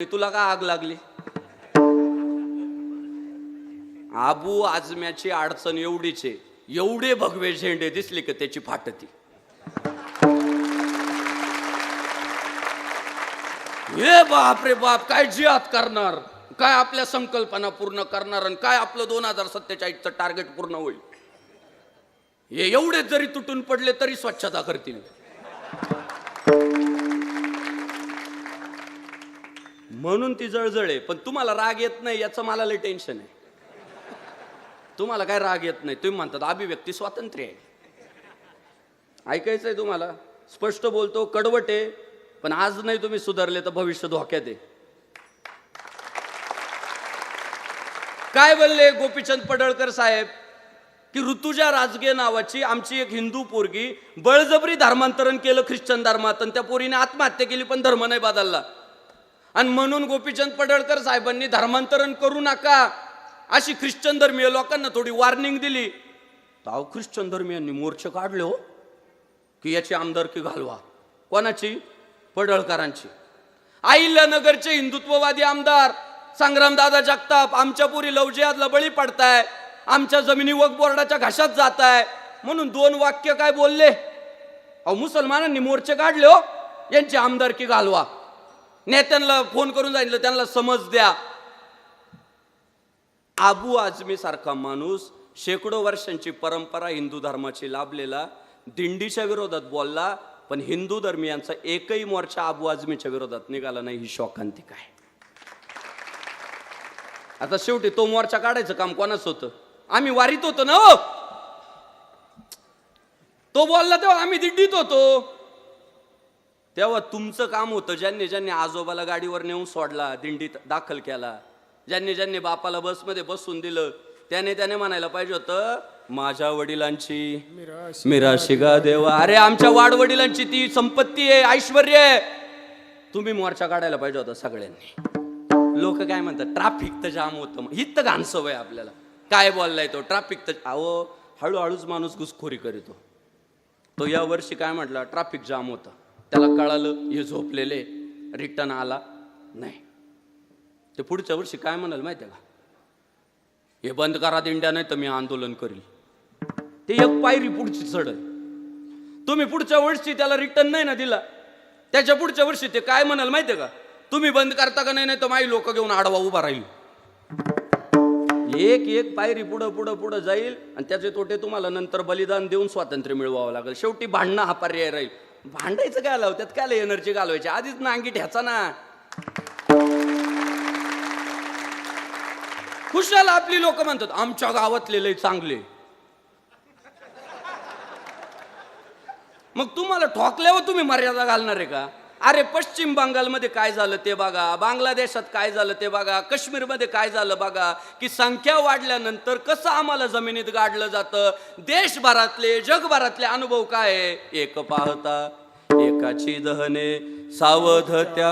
तुला का आग लागली? आबू आजम्याची अडचण एवढीच आहे. एवढे भगवे झेंडे दिसले की त्याची फाटती. हे बाप रे बाप काय जिहाद करणार? काय आपल्या संकल्पना पूर्ण करणार आणि काय आपलं दोन हजार सत्तेचाळीसचं टार्गेट पूर्ण होईल? हे एवढे जरी तुटून पडले तरी स्वच्छता करतील. म्हणून ती जळजळ आहे पण तुम्हाला राग येत नाही याचं मला लय टेन्शन आहे. तुम्हाला काय राग येत नाही? तुम्ही म्हणतात अभिव्यक्ती स्वातंत्र्य आहे. ऐकायचंय तुम्हाला? स्पष्ट बोलतो कडवट आहे पण आज नाही तुम्ही सुधारले तर भविष्य धोक्यात आहे. काय बोलले गोपीचंद पडळकर साहेब? की ऋतुजा राजगे नावाची आमची एक हिंदू पोरगी बळजबरी धर्मांतरण केलं ख्रिश्चन धर्मात आणि त्या पोरीने आत्महत्या केली पण धर्म नाही बदलला. आणि म्हणून गोपीचंद पडळकर साहेबांनी धर्मांतरण करू नका. अशी ख्रिश्चन धर्मीय लोकांना थोडी वॉर्निंग दिली. तर अहो ख्रिश्चन धर्मियांनी मोर्चे काढले हो. की याची आमदारकी घालवा. कोणाची? पडळकरांची. आईल्यानगरचे हिंदुत्ववादी आमदार संग्रामदादा जगताप आमच्या पुरी लवजियातला बळी पडताय. आमच्या जमिनी वक बोर्डाच्या घशात जात आहे म्हणून दोन वाक्य काय बोलले? अहो मुसलमानांनी मोर्चे काढले हो. यांची आमदारकी घालवा. नेत्यांना फोन करून सांगितलं त्यांना समज द्या. आबू आजमी सारखा माणूस शेकडो वर्षांची परंपरा हिंदू धर्माची लाभलेला दिंडीच्या विरोधात बोलला पण हिंदू धर्मियांचा एकही मोर्चा आबू आजमीच्या विरोधात निघाला नाही ही शोकांतिक आहे. आता शेवटी तो मोर्चा काढायचं काम कोणाच होतं? आम्ही वारीत होतो ना हो. तो बोलला तेव्हा आम्ही दिंडीत होतो. तेव्हा तुमचं काम होतं ज्यांनी ज्यांनी आजोबाला गाडीवर नेऊन सोडला दिंडीत दाखल केला. ज्यांनी ज्यांनी बापाला बसमध्ये बसून दिलं त्याने त्याने म्हणायला पाहिजे होतं माझ्या वडिलांची मिराशी गा देवा. अरे आमच्या वाडवडिलांची ती संपत्ती आहे ऐश्वर आहे. तुम्ही मोर्चा काढायला पाहिजे होता सगळ्यांनी. लोक काय म्हणतात ट्रॅफिक तर जाम होतं. हित तर घाण सवय आपल्याला. काय बोललाय तो? ट्रॅफिक तर अहो हळूहळूच माणूस घुसखोरी करीतो. तो या वर्षी काय म्हटला? ट्रॅफिक जाम होता. त्याला कळालं हे झोपलेले रिटर्न आला नाही. ते पुढच्या वर्षी काय म्हणाल माहिती आहे का? हे बंद करा दिंड्या नाही तर मी आंदोलन करील. ते एक पायरी पुढची चढल. तुम्ही पुढच्या वर्षी त्याला रिटर्न नाही ना दिला. त्याच्या पुढच्या वर्षी ते काय म्हणाल माहिती आहे का? तुम्ही बंद करता का नाही नाही तर माई लोक घेऊन आडवा उभा राहील. एक एक पायरी पुढं पुढं पुढं जाईल आणि त्याचे तोटे तुम्हाला नंतर बलिदान देऊन स्वातंत्र्य मिळवावं लागेल. शेवटी भांडणं हा पर्याय राहील. भांडायचं काय लावतात त्यात काय एनर्जी घालवायची? आधीच ना अंगी ठ्याचा ना. खुशाल आपली लोक म्हणतात आमच्या गावातले लय चांगले. मग तुम्हाला ठोकल्यावर तुम्ही मर्यादा घालणार आहे का? अरे पश्चिम बंगालमध्ये काय झालं ते बघा. बांगलादेशात काय झालं ते बघा. काश्मीरमध्ये काय झालं बघा. की संख्या वाढल्यानंतर कसं आम्हाला जमिनीत गाडलं जातं? देशभरातले जगभरातले अनुभव काय एक पाहता एकाची दहने सावध त्या